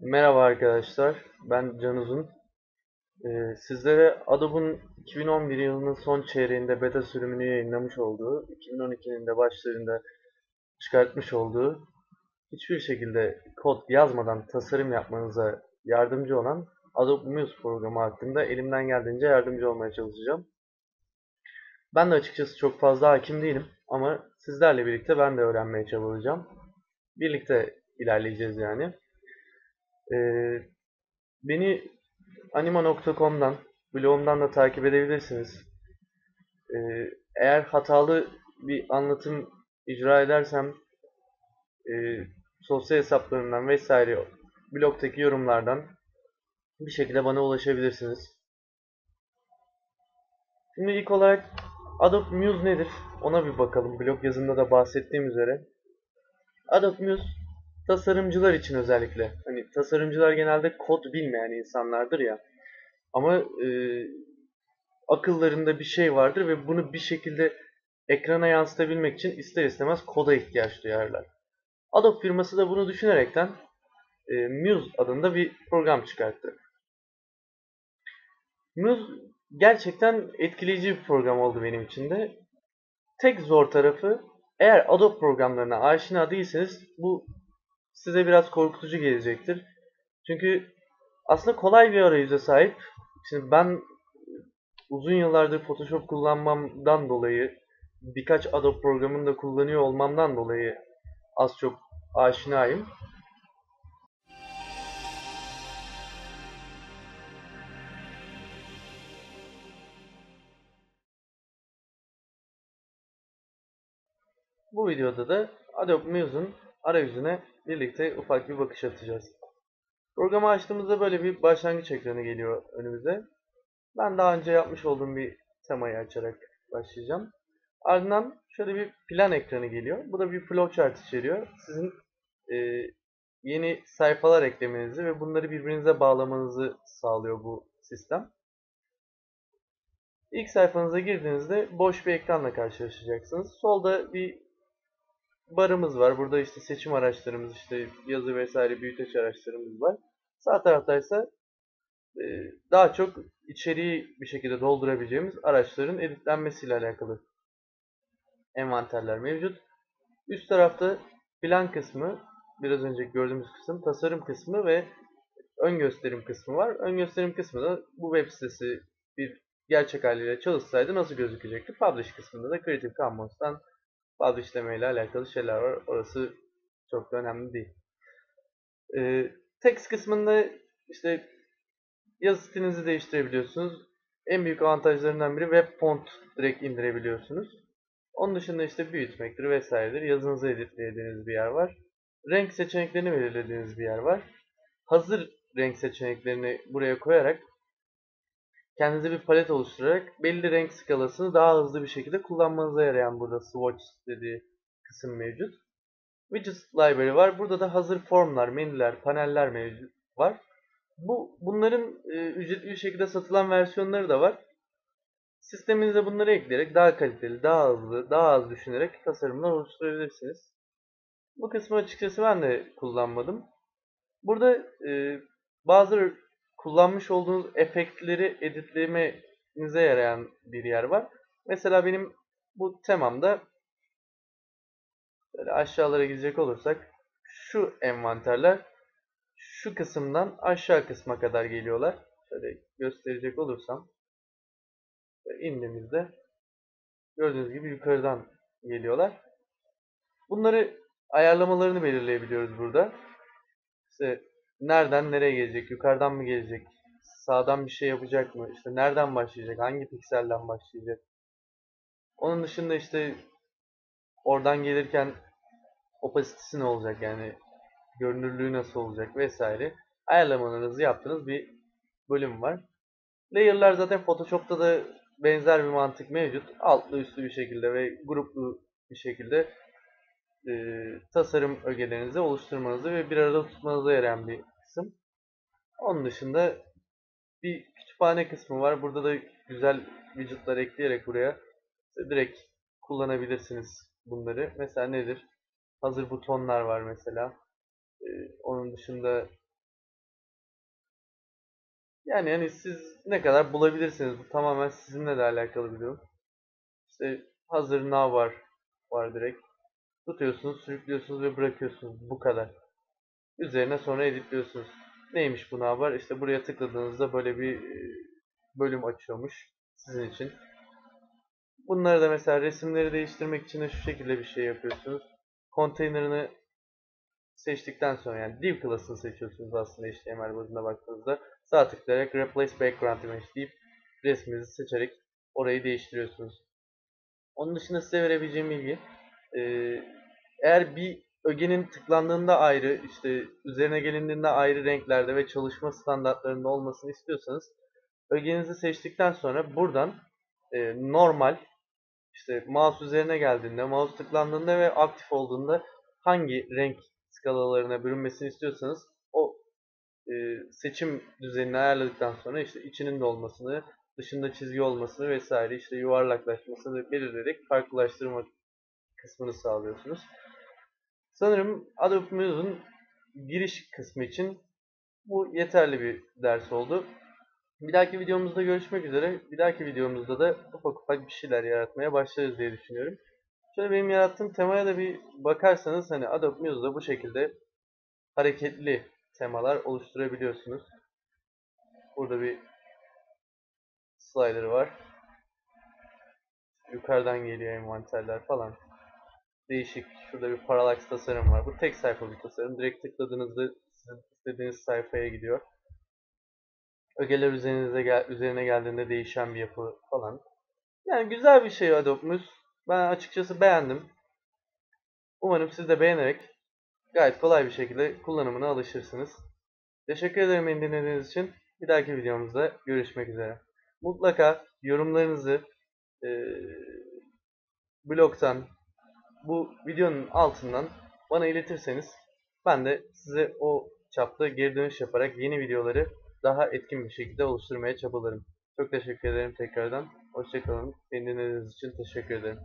Merhaba arkadaşlar, ben Can Uzun. Ee, sizlere Adobe'un 2011 yılının son çeyreğinde beta sürümünü yayınlamış olduğu, 2012'nin de başlarında çıkartmış olduğu, hiçbir şekilde kod yazmadan tasarım yapmanıza yardımcı olan Adobe Muse programı hakkında elimden geldiğince yardımcı olmaya çalışacağım. Ben de açıkçası çok fazla hakim değilim ama sizlerle birlikte ben de öğrenmeye çabalayacağım. Birlikte ilerleyeceğiz yani. Ee, beni anima.com'dan, blogumdan da takip edebilirsiniz. Ee, eğer hatalı bir anlatım icra edersem e, sosyal hesaplarından vesaire blogdaki yorumlardan bir şekilde bana ulaşabilirsiniz. Şimdi ilk olarak Adobe Muse nedir? Ona bir bakalım. Blog yazımda da bahsettiğim üzere. Adobe Muse tasarımcılar için özellikle. Hani tasarımcılar genelde kod bilmeyen insanlardır ya. Ama e, akıllarında bir şey vardır ve bunu bir şekilde ekrana yansıtabilmek için ister istemez koda ihtiyaç duyarlar. Adobe firması da bunu düşünerekten e, Muse adında bir program çıkarttı. Muse gerçekten etkileyici bir program oldu benim için de. Tek zor tarafı eğer Adobe programlarına aşina değilseniz bu size biraz korkutucu gelecektir. Çünkü aslında kolay bir arayüze sahip. Şimdi ben uzun yıllardır Photoshop kullanmamdan dolayı birkaç Adobe programını da kullanıyor olmamdan dolayı az çok aşinayım. Bu videoda da Adobe Muse'un arayüzüne birlikte ufak bir bakış atacağız. Programı açtığımızda böyle bir başlangıç ekranı geliyor önümüze. Ben daha önce yapmış olduğum bir temayı açarak başlayacağım. Ardından şöyle bir plan ekranı geliyor. Bu da bir flowchart içeriyor. Sizin e, yeni sayfalar eklemenizi ve bunları birbirinize bağlamanızı sağlıyor bu sistem. İlk sayfanıza girdiğinizde boş bir ekranla karşılaşacaksınız. Solda bir barımız var. Burada işte seçim araçlarımız, işte yazı vesaire büyüteç araçlarımız var. Sağ tarafta ise e, daha çok içeriği bir şekilde doldurabileceğimiz araçların editlenmesiyle alakalı envanterler mevcut. Üst tarafta plan kısmı, biraz önce gördüğümüz kısım, tasarım kısmı ve ön gösterim kısmı var. Ön gösterim kısmı da bu web sitesi bir gerçek haliyle çalışsaydı nasıl gözükecekti? Publish kısmında da Creative Commons'tan bazı işlemeyle alakalı şeyler var. Orası çok da önemli değil. Ee, text kısmında işte yazı stilinizi değiştirebiliyorsunuz. En büyük avantajlarından biri web font direkt indirebiliyorsunuz. Onun dışında işte büyütmektir vesairedir. Yazınızı editlediğiniz bir yer var. Renk seçeneklerini belirlediğiniz bir yer var. Hazır renk seçeneklerini buraya koyarak kendinize bir palet oluşturarak belli renk skalasını daha hızlı bir şekilde kullanmanıza yarayan burada swatch dediği kısım mevcut. Widgets library var. Burada da hazır formlar, menüler, paneller mevcut var. Bu bunların e, ücretli bir şekilde satılan versiyonları da var. Sisteminize bunları ekleyerek daha kaliteli, daha hızlı, daha az düşünerek tasarımlar oluşturabilirsiniz. Bu kısmı açıkçası ben de kullanmadım. Burada e, bazı kullanmış olduğunuz efektleri editlemenize yarayan bir yer var. Mesela benim bu temamda böyle aşağılara gidecek olursak şu envanterler şu kısımdan aşağı kısma kadar geliyorlar. Şöyle gösterecek olursam indiğimizde gördüğünüz gibi yukarıdan geliyorlar. Bunları ayarlamalarını belirleyebiliyoruz burada. İşte nereden nereye gelecek, yukarıdan mı gelecek, sağdan bir şey yapacak mı, işte nereden başlayacak, hangi pikselden başlayacak. Onun dışında işte oradan gelirken opasitesi ne olacak yani görünürlüğü nasıl olacak vesaire ayarlamalarınızı yaptığınız bir bölüm var. Layer'lar zaten Photoshop'ta da benzer bir mantık mevcut. Altlı üstlü bir şekilde ve gruplu bir şekilde e, tasarım ögelerinizi oluşturmanızı ve bir arada tutmanıza yarayan bir kısım. Onun dışında bir kütüphane kısmı var. Burada da güzel widgetlar ekleyerek buraya işte direkt kullanabilirsiniz bunları. Mesela nedir? Hazır butonlar var mesela. Ee, onun dışında Yani hani siz ne kadar bulabilirsiniz. Bu tamamen sizinle de alakalı bir durum. İşte hazır nav var. Var direkt. Tutuyorsunuz, sürüklüyorsunuz ve bırakıyorsunuz. Bu kadar. Üzerine sonra editliyorsunuz. Neymiş bu var? İşte buraya tıkladığınızda böyle bir e, bölüm açıyormuş sizin için. Bunları da mesela resimleri değiştirmek için de şu şekilde bir şey yapıyorsunuz. Konteynerini seçtikten sonra yani div class'ını seçiyorsunuz aslında HTML bazında baktığınızda. Sağ tıklayarak replace background image deyip resminizi seçerek orayı değiştiriyorsunuz. Onun dışında size verebileceğim bilgi e, eğer bir ögenin tıklandığında ayrı işte üzerine gelindiğinde ayrı renklerde ve çalışma standartlarında olmasını istiyorsanız ögenizi seçtikten sonra buradan e, normal işte mouse üzerine geldiğinde, mouse tıklandığında ve aktif olduğunda hangi renk skalalarına bürünmesini istiyorsanız o e, seçim düzenini ayarladıktan sonra işte içinin de olmasını, dışında çizgi olmasını vesaire işte yuvarlaklaşmasını belirleyerek farklılaştırma kısmını sağlıyorsunuz. Sanırım Adobe Muse'un giriş kısmı için bu yeterli bir ders oldu. Bir dahaki videomuzda görüşmek üzere. Bir dahaki videomuzda da ufak ufak bir şeyler yaratmaya başlarız diye düşünüyorum. Şöyle benim yarattığım temaya da bir bakarsanız hani Adobe Muse'da bu şekilde hareketli temalar oluşturabiliyorsunuz. Burada bir slider var. Yukarıdan geliyor envanterler falan. Değişik. Şurada bir parallax tasarım var. Bu tek sayfa bir tasarım. Direkt tıkladığınızda sizin istediğiniz sayfaya gidiyor. Ögeler üzerinize gel üzerine geldiğinde değişen bir yapı falan. Yani güzel bir şey Adobe Muse. Ben açıkçası beğendim. Umarım siz de beğenerek gayet kolay bir şekilde kullanımına alışırsınız. Teşekkür ederim beni dinlediğiniz için. Bir dahaki videomuzda görüşmek üzere. Mutlaka yorumlarınızı e, blogdan bu videonun altından bana iletirseniz ben de size o çapta geri dönüş yaparak yeni videoları daha etkin bir şekilde oluşturmaya çabalarım. Çok teşekkür ederim tekrardan. Hoşçakalın. Beni dinlediğiniz için teşekkür ederim.